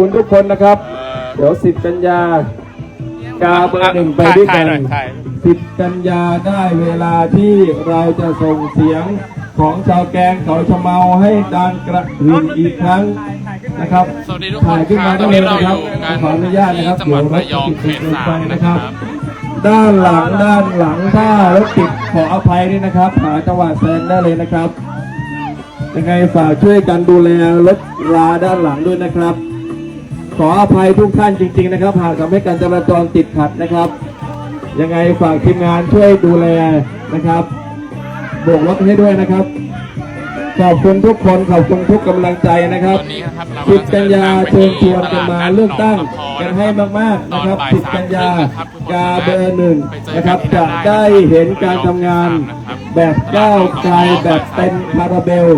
คุณทุกคนนะครับ เดี๋ยวสิบกันยากาเบอร์หนึ่งไปด้วยกันถ่ายหน่อยถ่ายสิบกันยาได้เวลาที่เราจะส่งเสียงของชาวแกงเขาชะเมาให้ดังกระหึ่มอีกครั้งนะครับสวัสดีทุกคนถ่ายขึ้นมาครับได้เลยนะครับตอนนี้เราอยู่กันขออนุญาตนะครับที่จังหวัดระยองดี๋วรถติดเขตสามไปนะครับ ด้านหลังด้านหลังถ้ารถติดขออภัยด้วยนะครับ หาจังหวะแซงได้เลยนะครับยังไงฝากช่วยกันดูแลรถราด้านหลังด้วยนะครับ ขออภัยทุกท่านจริง ๆ นะครับ หากทำให้การจราจรติดขัดนะครับ ยังไงฝากทีมงานช่วยดูแลนะครับโบกรถให้ด้วยนะครับ ขอบคุณทุกคนขอบคุณทุกกำลังใจนะครับตอนนี้นะครับเราสิบกันยาเชิญชวนกันมาตลาดเลือกตั้งนัดหนองกันกระพอให้มากๆนะครับตอนบ่ายสิบกันยาสามครึ่งนะครับทุกคนกาเบอร์หนึ่งไปเจอกันนะครับที่จะนั่นได้ได้เห็นการทำงานนะครับแบบก้าวไกลแบบเต็มคาราเบล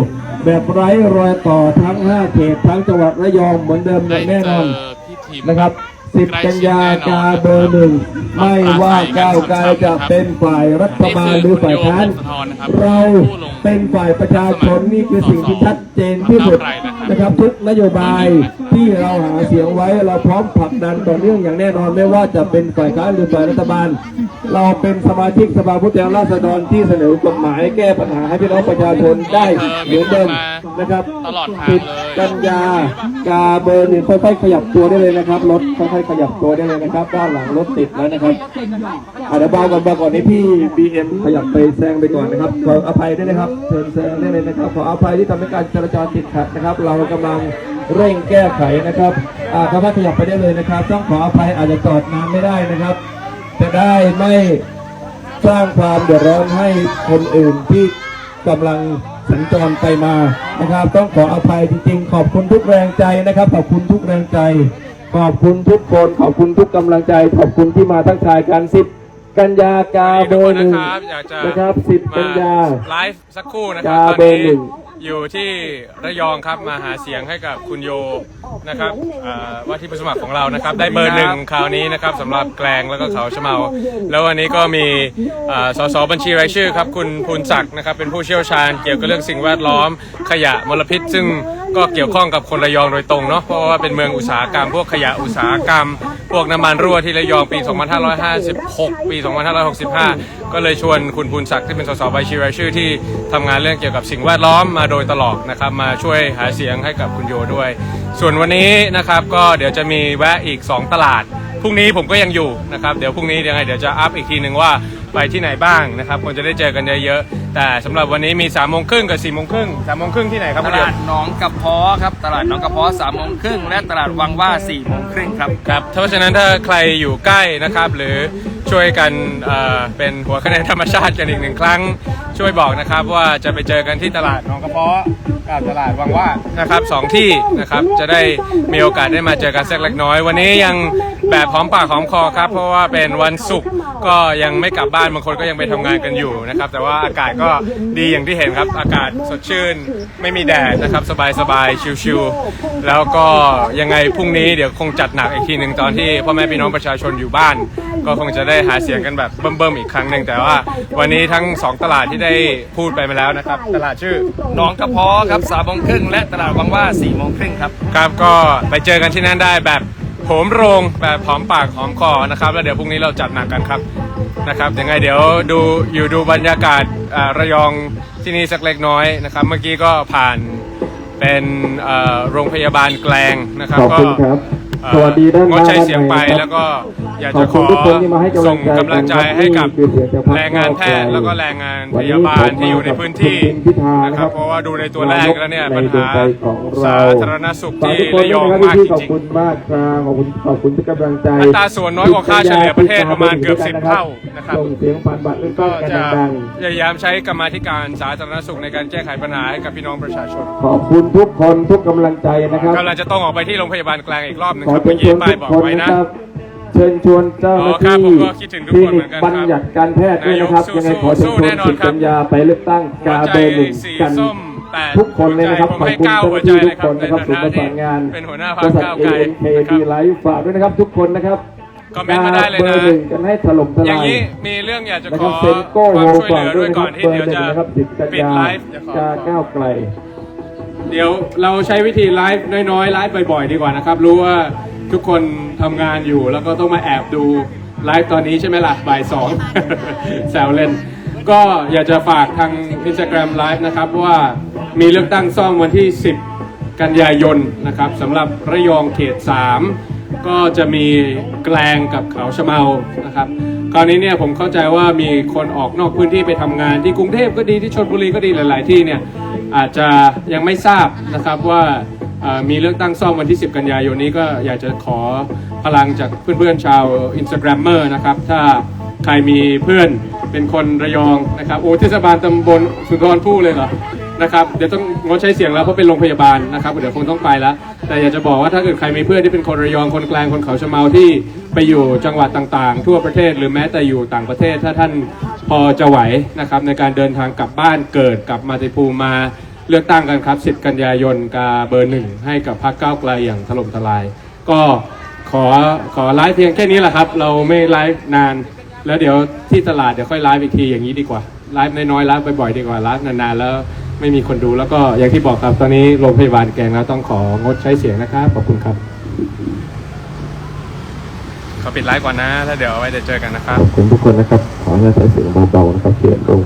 แบบไร้รอยต่อทั้ง 5 เขตทั้งจังหวัดระยองเหมือนเดิมอย่างแน่นอนพี่ทีมนะครับ 10 กันยากาเบอร์หนึ่งไม่ว่าก้าวไกลจะเป็นฝ่ายรัฐบาลหรือฝ่ายค้านเราเป็นฝ่ายประชาชนนี่คือสิ่งที่ชัดเจนที่สุดนะครับทุกนโยบายที่เราหาเสียงไว้เราพร้อมผลักดันต่อเนื่องอย่างแน่นอนไม่ว่าจะเป็นฝ่ายค้านหรือฝ่ายรัฐบาล เราเป็นสมาชิกสภาผู้แทนราษฎรที่เสนอกฎหมายแก้ปัญหาให้พี่น้องประชาชนได้เหมือนเดิมนะครับตลอดทางสิบเลย กันยากาเบอร์หนึ่งค่อยๆขยับตัวได้เลยนะครับรถค่อยๆขยับตัวได้เลยนะครับ ด้านหลังรถติดแล้วนะครับอาเดี๋ยวเบาก่อนเบาก่อนนี้พี่บีเอ็มขยับไปแซงไปก่อนนะครับขออภัยด้วยนะครับเชิญแซงได้เลยนะครับขออภัยที่ทำให้การจราจรติดขัดนะครับ เรากำลังเร่งแก้ไขนะครับอ่าสามารถขยับไปได้เลยนะครับ ต้องขออภัยอาจจะจอดนานไม่ได้นะครับ จะได้ไม่สร้างความเดือดร้อนให้คนอื่นที่กำลังสัญจรไปมานะครับ ต้องขออภัยจริงๆ ขอบคุณทุกแรงใจนะครับ ขอบคุณทุกแรงใจ ขอบคุณทุกคนขอบคุณทุกกำลังใจ ขอบคุณที่มาทักทายกันสิบกันยากาเบอร์หนึ่งนะครับอยากจะนะครับสิบกันยาไลฟ์สักครู่นะครับกาตอนเบอร์นี้หนึ่ง อยู่ที่ระยองครับมาหาเสียงให้กับคุณโยนะครับอ่าว่าที่ผู้สมัครของเรานะครับ ได้เบอร์หนึ่งคราวนี้นะครับสำหรับแกลงแล้วก็เขาชะเมา แล้ววันนี้ก็มีอ่าสสบัญชีรายชื่อครับคุณภูนศักดิ์นะครับเป็นผู้เชี่ยวชาญเกี่ยวกับเรื่องสิ่งแวดล้อม ขยะมลพิษ ซึ่งก็เกี่ยวข้องกับคนระยองโดยตรงเนาะเพราะว่าเป็นเมืองอุตสาหกรรม พวกขยะอุตสาหกรรม พวกน้ำมันรั่วที่ระยองปี 2556 ปี 2565 ก็เลยชวนคุณภูนศักดิ์ที่เป็นสสบัญชีรายชื่อที่ทำงานเรื่องเกี่ยวกับสิ่งแวดล้อมมาโดยตลอดนะครับมาช่วยหาเสียงให้กับคุณโยด้วย ส่วนวันนี้นะครับก็เดี๋ยวจะมีแวะอีก 2 ตลาด พรุ่งนี้ผมก็ยังอยู่นะครับเดี๋ยวพรุ่งนี้ยังไงเดี๋ยวจะอัพอีกทีหนึ่งว่าไปที่ไหนบ้างนะครับคงจะได้เจอกันเยอะๆแต่สำหรับวันนี้มี3ามโมงครึ่งกับ4ี่โมงครึ่งสามโมงครึ่งที่ไหนครับตคุณโยลาดหนองกระเพาะครับ ตลาดหนองกระเพาะสามโมงครึ่งและตลาดวังว่าสี่โมงครึ่งครับ ครับเพราะฉะนั้นถ้าใครอยู่ใกล้นะครับ หรือช่วยกันเอ่อเป็นหัวคะแนนธรรมชาติกันอีกหนึ่งครั้ง ช่วยบอกนะครับว่าจะไปเจอกันที่ตลาดหนองกระเพาะกับตลาดวังว่านะครับสองที่นะครับจะได้มีโอกาสได้มาเจอกันสักเล็กน้อย วันนี้ยังแบบหอมปากหอมคอครับ เพราะว่าเป็นวันศุกร์ก็ยังไม่กลับบ้านบางคนก็ยังไปทำงานกันอยู่นะครับแต่ว่าอากาศก็ดีอย่างที่เห็นครับอากาศสดชื่น ไม่มีแดดนะครับสบายๆชิลๆแล้วก็ยังไงพรุ่งนี้เดี๋ยวคงจัดหนักอีกทีหนึ่งตอนที่พ่อแม่พี่น้องประชาชนอยู่บ้าน ก็คงจะได้หาเสียงกันแบบเบิ่มๆอีกครั้งหนึ่งแต่ว่า วันนี้ทั้งสองตลาดที่ได้พูดไปมาแล้วนะครับ ตลาดชื่อหนองกระเพาะครับสามโมงครึ่งและตลาดวังว่าสี่โมงครึ่งครับ ครับก็ไปเจอกันที่นั่นได้แบบโหมโรงแบบหอมปากหอมคอนะครับ แล้วเดี๋ยวพรุ่งนี้เราจัดหนักกันครับนะครับยังไงเดี๋ยวดูอยู่ดูบรรยากาศอ่าระยองที่นี่สักเล็กน้อยนะครับ เมื่อกี้ก็ผ่านเป็นเอ่อโรงพยาบาลแกลงนะครับข อบคุณครับเอ่อสวัสดีด้านหงน้าดใช้เสียงไปด้านในครับแล้วก็อยากขอจะบขคุณอทุกคนที่มาให้กำลัส่งงใจกำลังใจให้กับคือเสียงจากพรรคแรงงานแพทย์แล้วก็แรงงานพยาบาลที่อยู่ในพื้นที่นะครับเพราะว่าดูในตัวแรกแล้วเนี่ยปัญหาสาธารณสุขที่ระยองมากจขอบริงคุณมากครับขอบคุณขอบคุณทุกกำลังใจอัตราส่วนน้อยกว่าค่าเฉลี่ยประเทศประมาณเกือบ10เท่านะครับส่งเสียงผ่านบัตรเลือกๆตั้ก็งกันจะดังพยายามใช้กรรมาธิการสาธารณสุขในการแก้ไขปัญหาให้กับพี่น้องประชาชนๆขอบคุณทุกคนทุกกำลังใจนะครับกำลังจะต้องออกไปที่โรงพยาบาลกลางอีกรอบหนึงขอครับเชิเมื่ญอชกี้วนป้ายทุกบอกคนไว้นะนะครับ เชิญชวนเจ้าหน้าอ๋อครัที่บผมก็คิดถึงทุกคลิคนนิเหมืกอนกันบัญญัติการแพทย์ด้วยนะครับนายกยังไงขอเชิญสู้ชๆแน่วนนอนสิบครับกันยาไปเลือกตั้งกาเบอร์หนึ่งสีกันส้มแปดทุกคนเลยนะครับผขอบมให้คุณเก้าเจ้าหหัวน้าใจที่ทุเลยกครับคนนะครับศูนย์ประสานงานเป็นหัวหน้าบพรรคริษัทก้าวเอไกลเอ็นเคนะคดีรับไลฟ์ฝากด้วยนะครับทุกคนนะครับคอมเมนต์มาได้เลยเบอนะร์หนึ่งกันให้ถล่มทอย่างลายนี้มีเรื่อง อยากจะนะขครัอบเซนโก้คโฮวามช่วยฝากเหลือด้ด้ววยยนะคก่รัอบนที่เบอร์เดี๋ยวหนึ่งจะนะครับสิบกันปิดยาไลฟ์จะขอกาก้าวไกล เดี๋ยวเราใช้วิธีไลฟ์น้อยๆไลฟ์บ่อยๆดีกว่านะครับ รู้ว่าทุกคนทำงานอยู่แล้วก็ต้องมาแอบดูไลฟ์ตอนนี้ใช่ไหมล่ะบ่ายสอง แซวเล่น ก็อยากจะฝากทาง Instagram Live นะครับว่ามีเลือกตั้งซ่อมวันที่ 10 กันยายนนะครับสำหรับระยองเขต 3 ก็จะมีแกลงกับเขาชะเมานะครับค ราวนี้เนี่ยผมเข้าใจว่ามีคนออกนอกพื้นที่ไปทำงาน ที่กรุงเทพก็ดีที่ชลบุรีก็ดีหลาย ๆ ที่เนี่ยอาจจะยังไม่ทราบนะครับว่ามีเลือกตั้งซ่อมวันที่ 10 กันยายนนี้ก็อยากจะขอพลังจากเพื่อนๆชาว Instagrammer นะครับ ถ้าใครมีเพื่อนเป็นคนระยองนะครับโอ้เทศบาลตำบลสุนทรภู่เลยเหรอนะครับเดี๋ยวต้องงดใช้เสียงแล้วเพราะเป็นโรงพยาบาลนะครับเดี๋ยวคงต้องไปแล้ว แต่อยากจะบอกว่าถ้าเกิดใครมีเพื่อนที่เป็นคนระยองคนกลางคนเขาชะเมาที่ ไปอยู่จังหวัดต่างๆ ทั่วประเทศหรือแม้แต่อยู่ต่างประเทศถ้าท่านพอจะไหวนะครับในการเดินทางกลับบ้านเกิดกลับมาติภูมิมาเลือกตั้งกันครับ 10 กันยายนกาเบอร์หนึ่งให้กับพรรคก้าวไกลอย่างถล่มทลาย ก็ขอขอไลฟ์เพียงแค่นี้แหละครับ เราไม่ไลฟ์นาน แล้วเดี๋ยวที่ตลาดเดี๋ยวค่อยไลฟ์อีกทีอย่างนี้ดีกว่าไลฟ์น้อยๆไลฟ์บ่อยๆดีกว่าไลฟ์นานๆแล้วไม่มีคนดูแล้วก็อย่างที่บอกครับตอนนี้โรงพยาบาลแกงแล้วต้องของดใช้เสียงนะครับขอบคุณครับ ขอปิดไลฟ์ก่อนนะ แล้วเดี๋ยวเอาไว้เดี๋ยวเจอกันนะครับ ขอบคุณทุกคนนะครับ ขอให้ใช้เสียงเบาๆนะครับเขียนโรง